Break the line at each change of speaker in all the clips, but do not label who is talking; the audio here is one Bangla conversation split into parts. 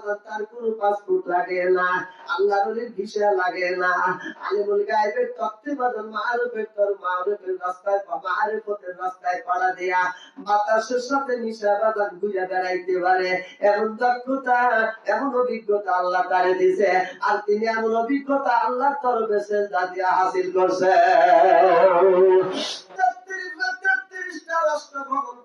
বাজার অভিজ্ঞতা আল্লাহ তারে দিছে। আর তিনি এমন অভিজ্ঞতা আল্লাহর তরফে দিয়া হাসিল করছে রাষ্ট্র ভ্রমণ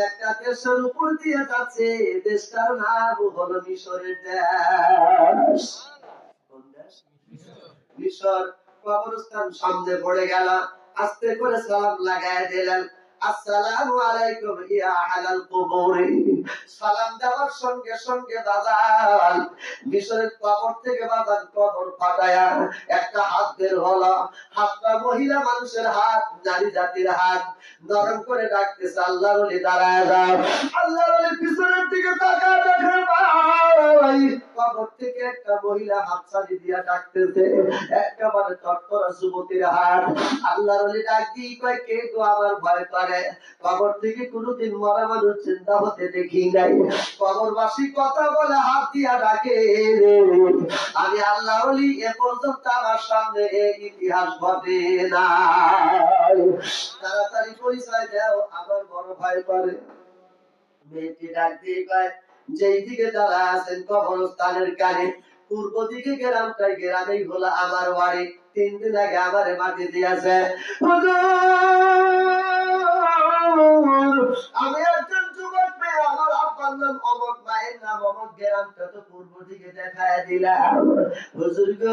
একটা দেশের উপর দিয়ে যাচ্ছে দেশটার নাম হলো মিশরের দেশ? মিশর কবরস্থান সামনে পড়ে গেল, আস্তে করে সালাম লাগায় দিলেন। আসসালামু আলাইকুম ইয়া আহলাল কুবুর। সালাম দেওয়ার সঙ্গে সঙ্গে দাদা মিশরের কবর থেকে বাদান কবর ফাটায়া একটা হাত বের হলো। হাতটা মহিলা মানুষের হাত, নারী জাতির হাত। নরম করে ডাকতেছে, আল্লাহর ওলি দাঁড়ায় যাও। আল্লাহর ওলি পিছনের দিকে তাকায় দেখে, ভাই কবর থেকে একটা মহিলা হাত দিয়া ডাকতেছে, একেবারে তত্তরা যুবতীর আল্লাহর ওলি ডাক কয়, কে আমার ভয় কবর থেকে কোনোদিন মরা মানুষ চিন্তা হতে দেখি নাই। কবরবাসী কথা বলে হাত দিয়া ডাকে আমি আল্লাহ ওলি এ পর্যন্ত আমার সামনে এই ইতিহাস ঘটে না তাড়াতাড়ি পরিচয় দাও, আমার বড় ভাই করে মেয়েটি ডাক দিয়ে কয় যেই দিকে যারা আছেন কবরস্থানের কানে পূর্ব দিকে গ্রামটাই গ্রামেই হলো আমার বাড়ি। তিন দিন আগে আমার মাটি দিয়েছে। আমি একজন যুবক মেয়ে, আমার আব্বার নাম অমক, মায়ের নাম অমক গ্রামটা তো পূর্ব দিকে দেখায় দিলাম। হুজুর গো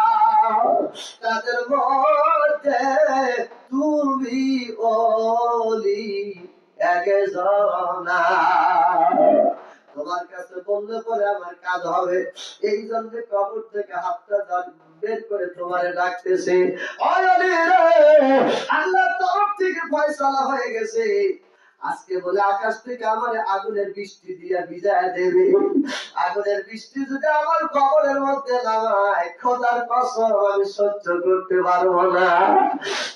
তাদের মধ্যে তুমি ওলি একজনা তোমার কাছে বললে পরে আমার কাজ হবে। এই জন্য কবর থেকে হাতটা বের করে তোমারে ডাকতেছে। রে, তরফ থেকে ফয়সালা হয়ে গেছে। আজকে বলে আকাশ থেকে আমার আগুনের বৃষ্টি দিয়া ভিজায় দেবে। আগুনের বৃষ্টি যদি আমার কবরের মধ্যে নামায়, খোদার কসম আমি সহ্য করতে পারব না।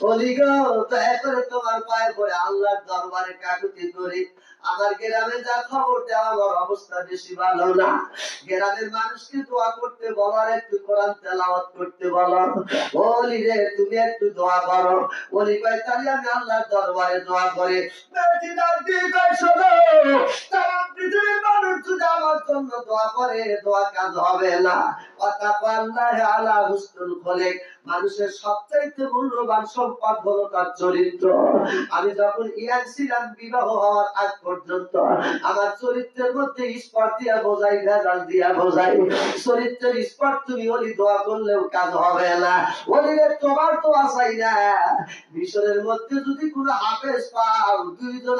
অলি গো, দয়া করে তোমার পায়ে পড়ে আল্লাহর দরবারে কাকুতি করি। আমার গ্রামে যা খবর দেওয়া আমার অবস্থা বেশি ভালো না। গ্রামের মানুষকে দোয়া করতে বলো আর একটু কোরআন তেলাওয়াত করতে বলো। বলি রে, তুমি একটু দোয়া করো। বলি, কয় তাহলে আমি আল্লাহর দরবারে দোয়া করে। মানুষের সবচাইতে মূল্যবান সম্পদ হলো তার চরিত্র। আমি যখন ইয়াং ছিলাম, বিবাহ হওয়ার আগ পর্যন্ত আমার চরিত্রের মধ্যে স্পট দিয়া বোঝাই, ভেজাল দিয়া বোঝাই। চরিত্রের স্পট তুমি ওলি দোয়া করলেও কাজ হবে না। ওলিরে তোমার তো আশাই না। মিশরের মধ্যে যদি কোনো হাফেজ পাও, দুইজন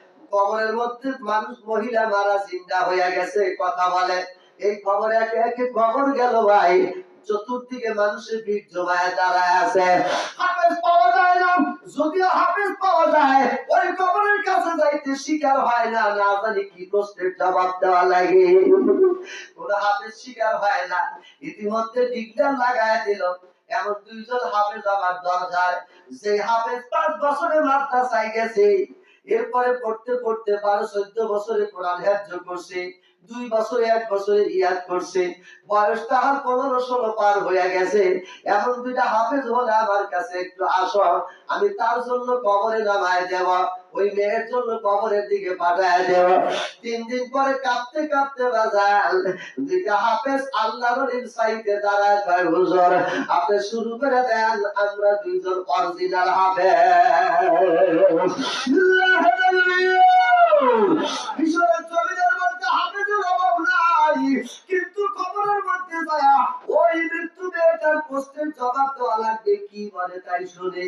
কবরের মধ্যে মানুষ মহিলা, মারা জিন্দা হইয়া গেছে, কথা বলে। এই খবর একে একে খবর গেল ভাই। চতুর্দিকে মানুষের ভিড় জমায় দাঁড়ায় আছে। হাফেজ পাওয়া যায় না। যদিও হাফেজ পাওয়া যায়, ওই কবরের কাছে যাইতে শিকার হয় না। না জানি কি জবাব দেওয়া লাগে। হাফেজ শিকার হয় না। ইতিমধ্যে ডিগলার লাগায় দিল। এমন দুইজন হাফেজ আমার যে হাফেজ পাঁচ বছরের চাই গেছে। এরপরে পড়তে পড়তে বারো, চোদ্দ বছরে কোরআন হ্যাজ্য করছে, দুই বছরে এক বছরে ইয়াদ করছে, বয়স তাহার পনেরো, ষোলো পার হয়ে গেছে। এখন দুইটা হাফেজ হলে আমার কাছে একটু আসো আমি তার জন্য কবরে নামায় দেব। ওই মেয়ের জন্য কবরের দিকে পাঠায় দেব। তিন দিন পরে কাঁপতে কাঁপতে বাজাল দুইটা হাফেজ আল্লাহ রলির সাইতে দাঁড়ায় কয় হুজুর, আপনি শুরু করে দেন, আমরা দুইজন অরিজিনাল হাফেজ। কিন্তু কবরের মধ্যে যায়। ওই মৃত্যু মেয়েটার প্রশ্নের জবাব দেওয়া লাগবে, কি বলে তাই শুনে।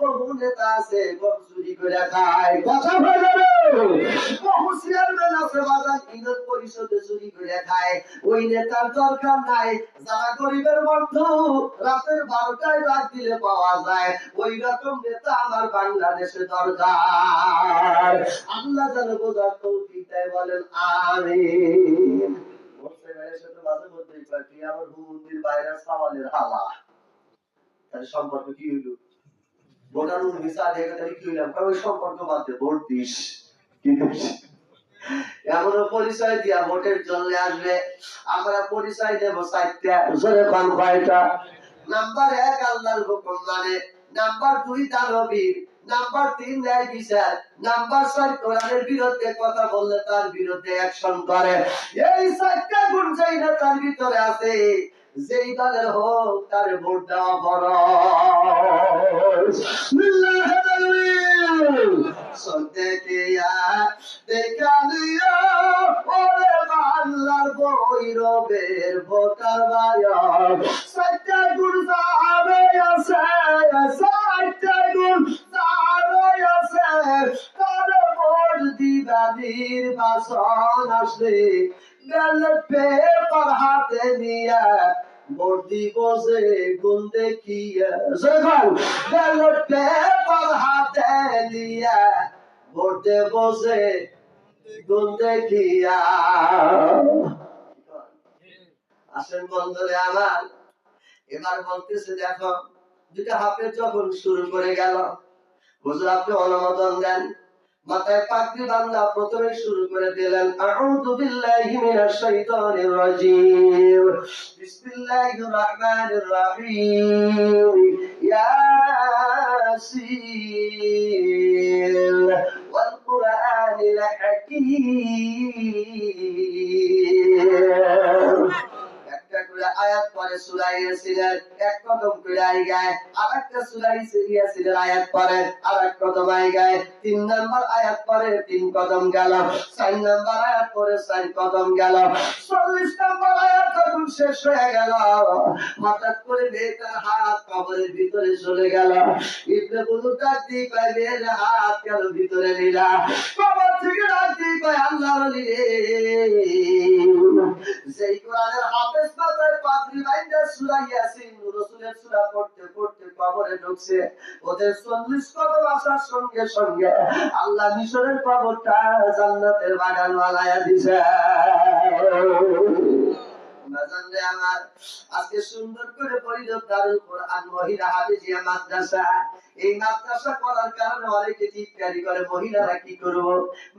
বহু নেতা আছে গম চুরি করে খায়। কথা বলে বহু চেয়ারম্যান আছে বাজার ইন্ধন পরিষদে চুরি করে খায়। ওই নেতার দরকার নাই যারা গরিবের বন্ধু রাতের বারোটায় রাত দিলে পাওয়া যায়। ওই রকম নেতা আমার বাংলাদেশে দরকার। আল্লাহ যেন বোঝার তৌফিক দেয় বলেন আমার হুমুন্দির বাইরে সাওয়ালের হাওয়া। তাহলে সম্পর্ক কি হইল? ভিসা কি হইলাম? সম্পর্ক ভোট দিস কিন্তু এমনও পরিচয় দিয়া ভোটের জন্য আসবে। আমরা পরিচয় দেব জোরে নাম্বার এক, আল্লাহর হুকুম মানে। নাম্বার দুই দানবীর নাম্বার তিন বিচার। নাম্বার ছয়, কোরআনের বিরুদ্ধে কথা বললে তার বিরুদ্ধে অ্যাকশন করে। এই চারটা গুণ চাই না তার ভিতরে আছে, যেই দলের হোক তার ভোট দেওয়া বড়। সন্দেকিয়া দেখা নিয়া ওরে বাংলার বৈরবের ভোটার বায়ক সাইটা গুণ যাবে আছে সাইটা গুণ যাবে আছে কার ভোট দিবা নির্বাচন আসলে ব্যালট পেপার হাতে নিয়া যে গুণ দেখিয়া যখন ব্যালট হাতে নিয়া ভোট দেব যে গুণ দেখিয়া। আসেন বন্ধুরে আমার এবার বলতেছে, দেখো দুটা হাফেজ যখন শুরু করে গেল, হুজুর আপনি অনুমোদন দেন। মাথায় পাগড়ি বান্দা প্রথমে শুরু করে দিলেন, আউযু বিল্লাহি মিনাশ শাইতানির রাজিম। বিসমিল্লাহির রহমানির রহিম। ইয়াসিন। ওয়াল কুরআনিল হাকীম। করে আয়াত পরে সূরা এক কদম করে আই গায়, আরেকটা সূরা ইয়াসিনের আয়াত পরে, আরেক কদম আই গায়। তিন নাম্বার আয়াত পরে তিন কদম গেল, চার নাম্বার আয়াত পরে চার কদম গেল, চল্লিশ নাম্বার আয়াত যখন শেষ হয়ে গেল, হঠাৎ করে মেয়েটার হাত কবরের ভিতরে চলে গেল। ইবনে ডাক দিয়ে মেয়ের হাত কেন ভিতরে নিলা? কবর থেকে ডাক দিয়ে আল্লাহ রে। যেই কোরআনের সূরা ইয়াসিন, রাসূলের সূরা পড়তে পড়তে কবরে ঢুকছে। ওদের 40 কদম আসার সঙ্গে সঙ্গে আল্লাহ মিশরের কবরটা জান্নাতের বাগান বানায়া দিছে আমার, আজকে সুন্দর করে পরিণত দারুল কোরআন, মহিলা হাফিজিয়া মাদ্রাসা। এই মাদ্রাসা করার কারণে অনেকে চিৎকারি করে, মহিলারা কি করব?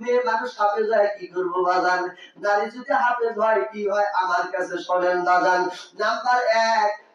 মেয়ে মানুষ হাফেজ হয় কি করব বাজান? নারী যদি হাফেজ হয়, কি হয়? আমার কাছে শোনেন বাজান, নাম্বার এক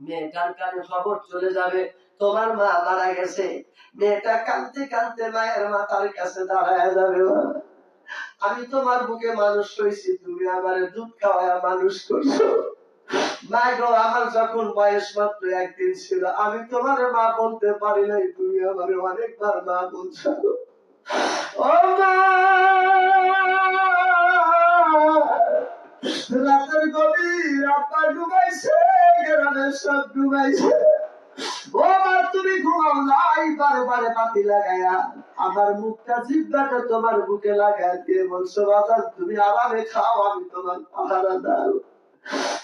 মেয়েটার কানে খবর চলে যাবে। তোমার মা মারা গেছে। মেয়েটা মায়ের মাথার কাছে দাঁড়ায় যাবে। আমি তোমার বুকে মানুষ হয়েছি, তুমি আমার দুধ খাওয়ায় মানুষ করছ। মা গো, আমার যখন বয়স মাত্র একদিন ছিল, আমি তোমার মা বলতে পারি নাই, তুমি আমার অনেকবার মা বলছো। ও মা! রাতের ডুবাইছে সব ডুবাইছে। ও তুমি ঘুমাও নাই বারে বারে পাতি লাগায়া আমার মুখটা জিব্বাটা তোমার বুকে লাগায় দিয়ে বলছো বাবা তুমি আরামে খাও, আমি তোমার পাহারা দাও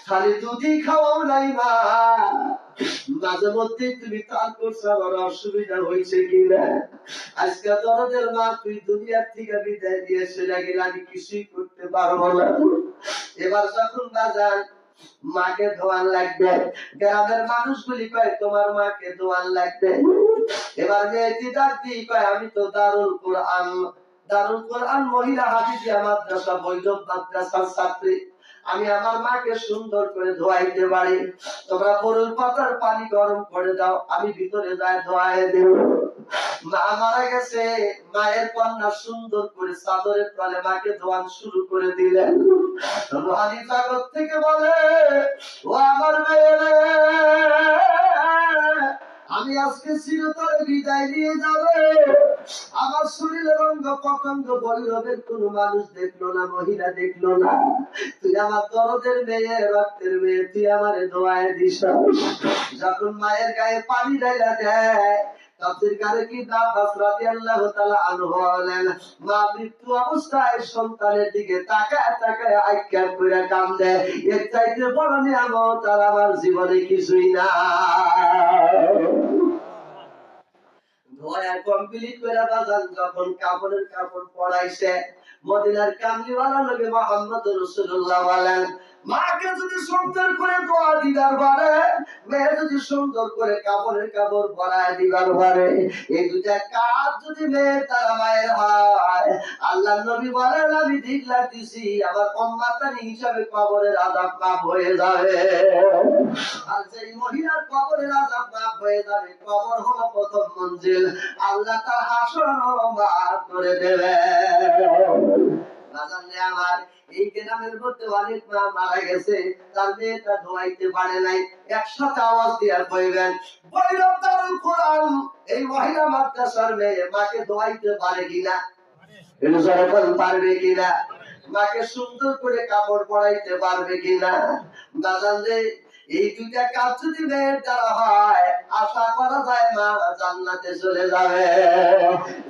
খালি দুধই খাওয়াও নাই মা। মাঝে তুমি কাল করছ, আমার অসুবিধা হয়েছে কিনা? আজকে তোদের মা তুই দুনিয়ার থেকে বিদায় দিয়ে গেলে আমি কিছুই করতে পারব না। এবার যখন বাজার, মাকে ধোয়ান লাগবে। গ্রামের কয়, তোমার মাকে ধোয়ান লাগবে? এবার মেয়েটি ডাক দিয়ে কয়, আমি তো দারুল কোরআন দারুল কোরআন মহিলা হাফিজিয়া মাদ্রাসা বৈধব মাদ্রাসার ছাত্রী। আমি আমার মাকে সুন্দর করে ধোয়াইতে পারি। তোমরা গরুর পাতার পানি গরম করে দাও, আমি ভিতরে যাই ধোয়াই দেব। মা মারা গেছে, মায়ের সুন্দর করে চাদরের মাকে ধোয়ান শুরু করে দিলেন। রোহানি থেকে বলে, ও আমার মেয়ে আমি আজকে চিরতরে বিদায় নিয়ে যাবে। আমার শরীরের অঙ্গ পতঙ্গ বৈরবের কোন মানুষ দেখল না, মহিলা দেখল না। তুই আমার দরদের মেয়ে, রক্তের মেয়ে, তুই আমারে দোয়ায় দিস। যখন মায়ের গায়ে পানি ঢাইলা দেয় আমার জীবনে কিছুই না কমপ্লিট করে যখন কাপড়ের কাপড় পরাইছে মদিনার কামলিওয়ালা নবী মোহাম্মদ রসুল্লাহ বলেন মাকে যদি সুন্দর করে দোয়া দিবার পারে, মেয়ে যদি সুন্দর করে কাপড়ের কাপড় পরায় দিবার পারে, এই দুটা কাজ যদি মেয়ের তারা মায়ের হয়, আল্লাহ নবী বলেন, আমি দিগলা দিছি, আমার কম্মাতানি হিসাবে কবরের আজাব মাফ হয়ে যাবে। আর সেই মহিলার কবরের আজাব মাফ হয়ে যাবে, কবর হলো প্রথম মঞ্জিল, আল্লাহ তার হাসর মাফ করে দেবে আমার এই গ্রামের মধ্যে অনেক মা মারা গেছে, তার মেয়েটা ধোয়াইতে পারে নাই। একসাথে আওয়াজ কইবেন কোরআন, এই মহিলা মাদ্রাসার মেয়ে মাকে ধোয়াইতে পারে কিনা? পারবে কিনা? মাকে সুন্দর করে কাপড় পরাইতে পারবে কিনা? রে এই দুইটা কাজ যদি মেয়ের দ্বারা হয়, আশা করা যায় মা জান্নাতে চলে যাবে।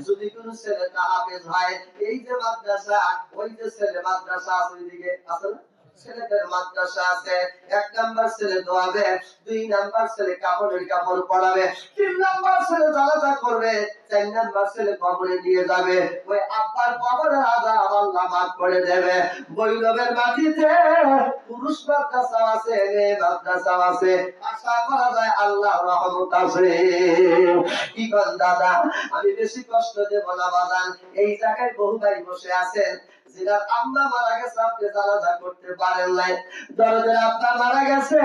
যদি কোন ছেলে হাফেজ হয় এই যে মাদ্রাসা, ওই যে ছেলে মাদ্রাসা আছে ওইদিকে আছে না? ছেলেদের মাদ্রাসা আছে, এক নাম্বার ছেলে দোয়াবে দুই নাম্বার ছেলে কাপড়ের কাপড় পরাবে, তিন নাম্বার ছেলে জানাজা করবে, চার নাম্বার ছেলে কবরে নিয়ে যাবে। ওই আব্বার কবরের আজা আল্লাহ মাফ করে দেবে। বৈরবের মাটিতে পুরুষ মাদ্রাসা আছে, মেয়ে মাদ্রাসা আছে। আশা করা যায় আল্লাহ রহমত আছে। কি কন দাদা, আমি বেশি কষ্ট দেব না বাদান। এই জায়গায় বহু ভাই বসে আছেন। মারা গেছে, আপনি জানাজা করতে পারেন নাই। দরদের আব্বা মারা গেছে।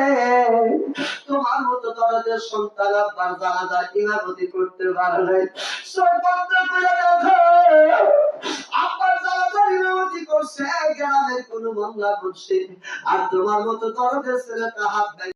তোমার মতো দরদের সন্তান আব্বার জানাজা ইমামতি করতে পারে নাই। বন্ধ করে আব্বার জানাজা ইমামতি করছে গ্রামের কোনো মামলা করছে আর তোমার মতো দরদের ছেলেটা হাত